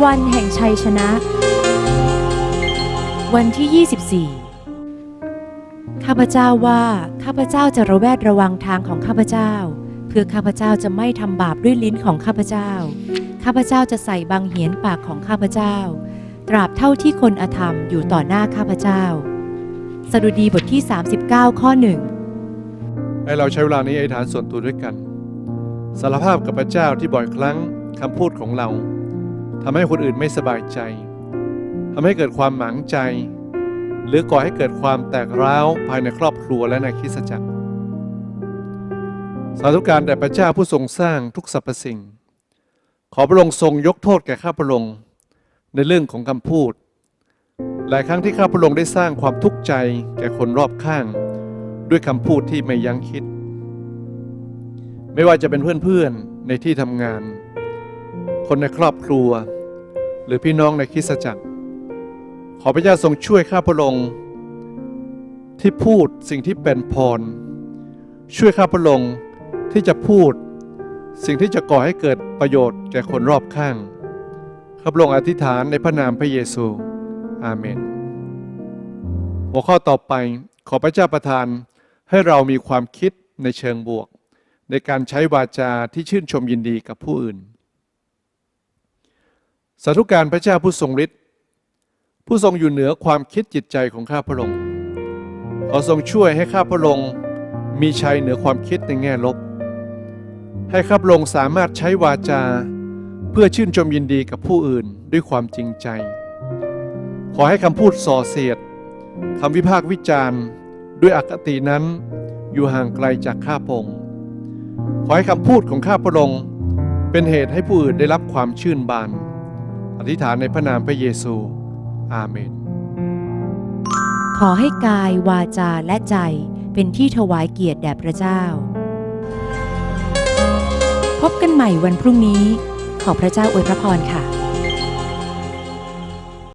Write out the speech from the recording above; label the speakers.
Speaker 1: วันแห่งชัยชนะ วันที่ 24 ข้าพเจ้าว่าข้าพเจ้าจะระแวดระวังทางของข้าพเจ้า เพื่อข้าพเจ้าจะไม่ทำบาปด้วยลิ้นของข้าพเจ้า ข้าพเจ้าจะใส่บางเหียนปากของข้าพเจ้า ตราบเท่าที่คนอธรรมอยู่ต่อหน้าข้าพเจ้า สดุดีบทที่ 39 ข้อหนึ่ง
Speaker 2: ให้เราใช้เวลานี้อธิษฐานส่วนตัวด้วยกัน สารภาพกับพระเจ้าที่บ่อยครั้งคำพูดของเรา ทำให้คนอื่นไม่สบายใจทำให้เกิดความหมางใจ หรือก่อให้เกิดความแตกร้าวภายในครอบครัวและในคริสตจักร สาธุการแด่พระเจ้าผู้ทรงสร้างทุกสรรพสิ่ง ขอพระองค์ทรงยกโทษแก่ข้าพระองค์ในเรื่องของคำพูด หลายครั้งที่ข้าพระองค์ได้สร้างความทุกข์ใจแก่คนรอบข้าง ด้วยคำพูดที่ไม่ยั้งคิด ไม่ว่าจะเป็นเพื่อนๆในที่ทำงาน คนในครอบครัว หรือพี่น้องในคริสตจักร ขอพระเจ้าทรงช่วยข้าพระองค์ ที่พูดสิ่งที่เป็นพร ช่วยข้าพระองค์ที่จะพูดสิ่งที่จะก่อให้เกิดประโยชน์แก่คนรอบข้าง ข้าพระองค์อธิษฐานในพระนามพระเยซู อาเมน หัวข้อต่อไปขอพระเจ้าประทานให้เรามีความคิดในเชิงบวก ในการใช้วาจาที่ชื่นชมยินดีกับผู้อื่น สาธุการพระเจ้าผู้ทรงฤทธิ์ผู้ทรงอยู่เหนือความคิดจิตใจของข้าพระองค์ขอทรงช่วยให้ข้าพระองค์มีชัยเหนือความคิดในแง่ลบ ให้ข้าพระองค์สามารถใช้วาจา เพื่อชื่นชมยินดีกับผู้อื่นด้วยความจริงใจ ขอให้คำพูดส่อเสียดคำวิพากษ์วิจารณ์ ด้วยอคตินั้นอยู่ห่างไกลจากข้าพระองค์ขอให้คำพูดของข้าพระองค์เป็นเหตุให้ผู้อื่นได้รับความชื่นบาน อธิษฐานในพระนามพระเยซู อาเมน
Speaker 1: ขอให้กายวาจาและใจเป็นที่ถวายเกียรติแด่พระเจ้า พบกันใหม่วันพรุ่งนี้ ขอพระเจ้าอวยพระพรค่ะ